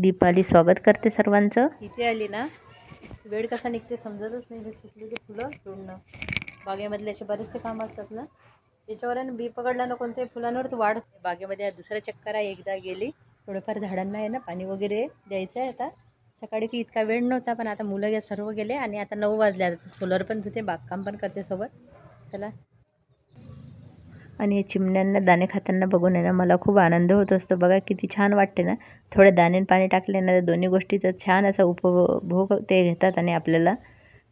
दीपाली स्वागत करते सर्वांचं. इथे आली ना. वेळ कसा निघते समजतच नाही. हे सुकलेले फुलं तोडणं. बागेमधले असे बरेचसे काम असतात ना. त्याच्यावर बी पकडला ना कोणत्याही फुलांवर तर वाढ. होते. बागेमध्ये दुसरा चक्कर आहे. एकदा गेली. थोडंफार झाडांना आहे ना पाणी वगैरे द्यायचं आहे आता. सकाळी की इतका वेळ नव्हता पण आता मुलं सर्व गेले आणि आता नऊ वाजले. आता सोलर पण धुते बागकाम पण करते सोबत. चला. आणि या चिमण्यांना दाणे खाताना बघून आहे ना मला खूप आनंद होत असतो. बघा किती छान वाटते ना. थोडे दाणे आणि पाणी टाकले ना दोन्ही गोष्टीचा छान असा उपभोग ते घेतात आणि आपल्याला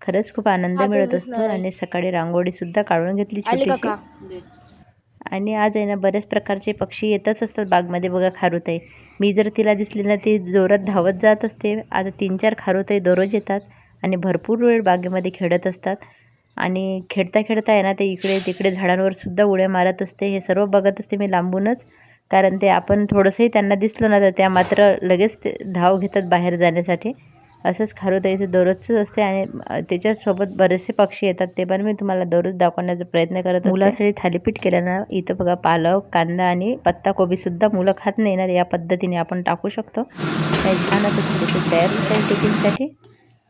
खरंच खूप आनंद मिळत असतो. आणि सकाळी रांगोळी सुद्धा काढून घेतली छोटीशी. आणि आज आहे ना बऱ्याच प्रकारचे पक्षी येतच असतात बागमध्ये. बघा खारुताई मी जर तिला दिसली ना ती जोरात धावत जात असते. आता तीन चार खारुताई दररोज येतात. आणि भरपूर वेळ बागेमध्ये खेळत असतात. आणि खेळता खेळता आहे ना ते इकडे तिकडे झाडांवर सुद्धा उड्या मारत असते. हे सर्व बघत असते मी लांबूनच. कारण ते आपण थोडंसंही त्यांना दिसलं ना तर त्या मात्र लगेच ते धाव घेतात बाहेर जाण्यासाठी. असंच खारुताईचं दररोजच असते आणि त्याच्यासोबत बरेचसे पक्षी येतात. ते पण मी तुम्हाला दररोज दाखवण्याचा प्रयत्न करत मुलासाठी थालीपीठ केलं ना इथं बघा पालक कांदा आणि पत्ताकोबीसुद्धा मुलं खात नाही ना या पद्धतीने आपण टाकू शकतो. छान असं थालीपीठ तयार होत आहे टिफिनसाठी.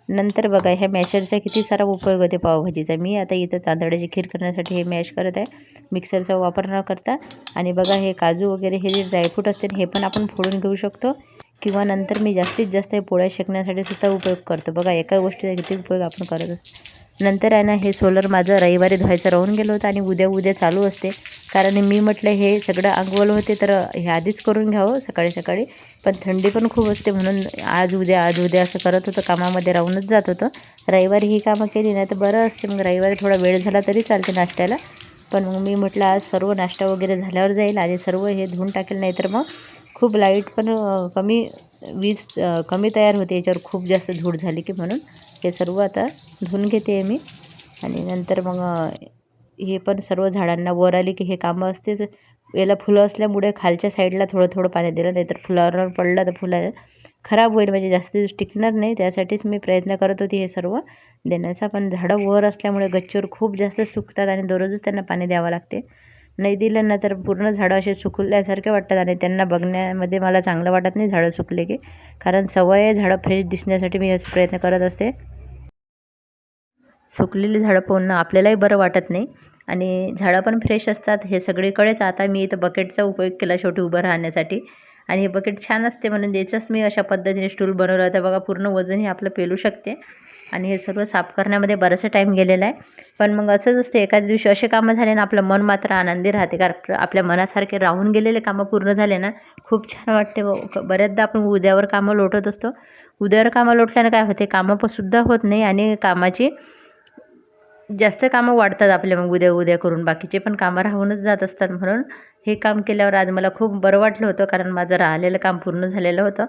नंतर बघा ह्या मॅशरचा किती सारा उपयोग होते पावभाजीचा. मी आता इथं तांदळाची खीर करण्यासाठी हे मॅश करत आहे. मिक्सरचा वापर न करता. आणि बघा हे काजू वगैरे हे जे ड्रायफ्रूट असते हे पण आपण फोडून घेऊ शकतो. किंवा नंतर मी जास्तीत जास्त हे पोळ्या शेकण्यासाठी सुद्धा उपयोग करतो. बघा एका गोष्टीचा किती उपयोग आपण करत असतो. नंतर आहे ना हे सोलर माझं रविवारी धुवायचं राहून गेलं होतं आणि उद्या उद्या चालू असते. कारण मी म्हटलं हे सगळं अंगवल होते तर हे आधीच करून घ्यावं सकाळी सकाळी. पण थंडी पण खूप असते म्हणून आज उद्या आज उद्या असं करत होतं कामामध्ये राहूनच जात होतं. रविवारी ही कामं केली नाही तर बरं असते. मग रविवारी थोडा वेळ झाला तरी चालते नाश्त्याला. पण मग मी म्हटलं आज सर्व नाश्ता वगैरे झाल्यावर जाईल. आणि सर्व हे धुवून टाकेल नाही तर मग खूप लाइट पण कमी वीज कमी तयार होते. याच्यावर खूप जास्त धूळ झाली की म्हणून हे सर्व आता धुवून घेते मी. आणि नंतर मग हे पण सर्व झाडांना वर आली की हे कामं असतेच. याला फुलं असल्यामुळे खालच्या साईडला थोडं थोडं पाणी दिलं नाही तर फुलावर पडलं तर फुलं खराब होईल. म्हणजे जास्त दिवस टिकणार नाही. त्यासाठीच मी प्रयत्न करत होती हे सर्व देण्याचा. पण झाडं वर असल्यामुळे गच्चीवर खूप जास्त सुकतात आणि दररोजच त्यांना पाणी द्यावं लागते. नाही दिलं ना तर पूर्ण झाडं असे सुकल्यासारखे वाटतात आणि त्यांना बघण्यामध्ये मला चांगलं वाटत नाही झाडं सुकले की. कारण सवय झाडं फ्रेश दिसण्यासाठी मी असे प्रयत्न करत असते. सुकलेली झाडं पाहून ना आपल्यालाही बरं वाटत नाही. आणि झाडं पण फ्रेश असतात. हे सगळीकडेच आता मी इथं बकेटचा उपयोग केला शेवटी उभं राहण्यासाठी. आणि हे बकेट छान असते म्हणून द्यायचंच मी अशा पद्धतीने स्टूल बनवलं. होतं बघा पूर्ण वजन हे आपलं पेलू शकते. आणि हे सर्व साफ करण्यामध्ये बराचसा टाईम गेलेला आहे. पण मग असंच असते एखाद्या दिवशी असे कामं झाले ना आपलं मन मात्र आनंदी राहते. कारण आपल्या मनासारखे राहून गेलेले कामं पूर्ण झाले ना खूप छान वाटते. बऱ्याचदा आपण उद्यावर कामं लोटत असतो. उद्यावर कामं लोटल्यानं काय होते? कामं पण सुद्धा होत नाही. आणि कामाची जास्त कामं वाढतात आपले मग उद्या उद्या करून. बाकीचे पण कामं राहूनच जात असतात म्हणून हे काम केल्यावर आज मला खूप बरं वाटलं होतं कारण माझं राहिलेलं काम पूर्ण झालेलं होतं.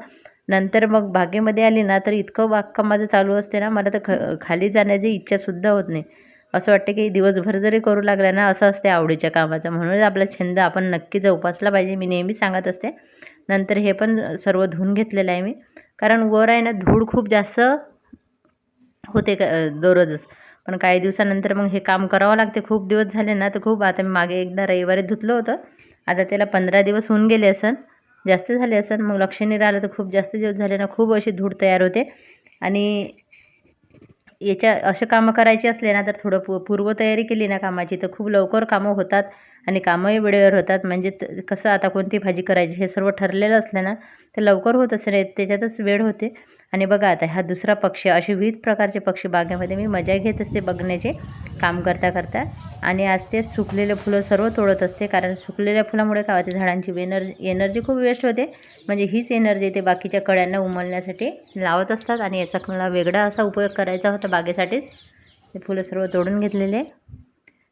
नंतर मग बागेमध्ये आली ना तर इतकं बागकाम माझं चालू असते ना मला तर ख खाली जाण्याची इच्छासुद्धा होत नाही. असं वाटतं की दिवसभर जरी करू लागला ना असं असते आवडीच्या कामाचं. म्हणूनच आपला छंद आपण नक्की जोपासला पाहिजे मी नेहमी सांगत असते. नंतर हे पण सर्व धुवून घेतलेलं आहे मी. कारण वर आहे ना धूळ खूप जास्त होते का दररोजच. पण काही दिवसानंतर मग हे काम करावं लागते. खूप दिवस झाले ना तर खूप आता मी मागे एकदा रविवारी धुतलं होतं. आता त्याला पंधरा दिवस होऊन गेले असन जास्त झाले असन. मग लक्ष नाही राहिलं तर खूप जास्त दिवस झाले ना खूप अशी धूळ तयार होते. आणि याच्या असे कामं करायचे असले ना तर थोडं पू पूर्वतयारी केली ना कामाची तर खूप लवकर कामं होतात आणि कामंही वेळेवर होतात. म्हणजे त- कसं आता कोणती भाजी करायची हे सर्व ठरलेलं असलं ना तर लवकर होत असते त्याच्यातच वेळ होते. आणि बघा आता हा दुसरा पक्षी असे विविध प्रकारचे पक्षी बागेमध्ये मी मजा घेत असते बघण्याचे काम करता करता. आणि आज ते सुकलेले फुलं सर्व तोडत असते कारण सुकलेल्या फुलामुळे काय होते झाडांची एनर्जी एनर्जी खूप वेस्ट होते. म्हणजे हीच एनर्जी ते बाकीच्या कड्यांना उमलण्यासाठी लावत असतात आणि याचा मला वेगळा असा उपयोग करायचा होता बागेसाठीच. ते फुलं सर्व तोडून घेतलेले.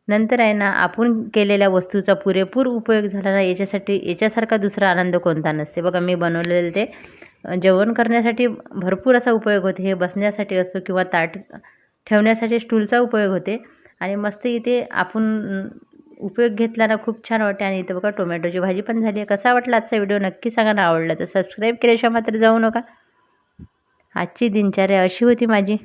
नंतर आहे ना आपण केलेल्या वस्तूचा पुरेपूर उपयोग झाला ना याच्यासाठी याच्यासारखा दुसरा आनंद कोणता नसते. बघा मी बनवलेलं ते जेवण करण्यासाठी भरपूर असा उपयोग होते. हे बसण्यासाठी असो किंवा ताट ठेवण्यासाठी स्टूलचा उपयोग होते. आणि मस्त इथे आपण उपयोग घेतला ना खूप छान वाटते. आणि इथे बघा टोमॅटोची भाजी पण झाली आहे. कसा वाटला आजचा व्हिडिओ? नक्की सांगा ना आवडला तर सबस्क्राईब केल्याशिवाय मात्र जाऊ नका. आजची दिनचर्या अशी होती माझी.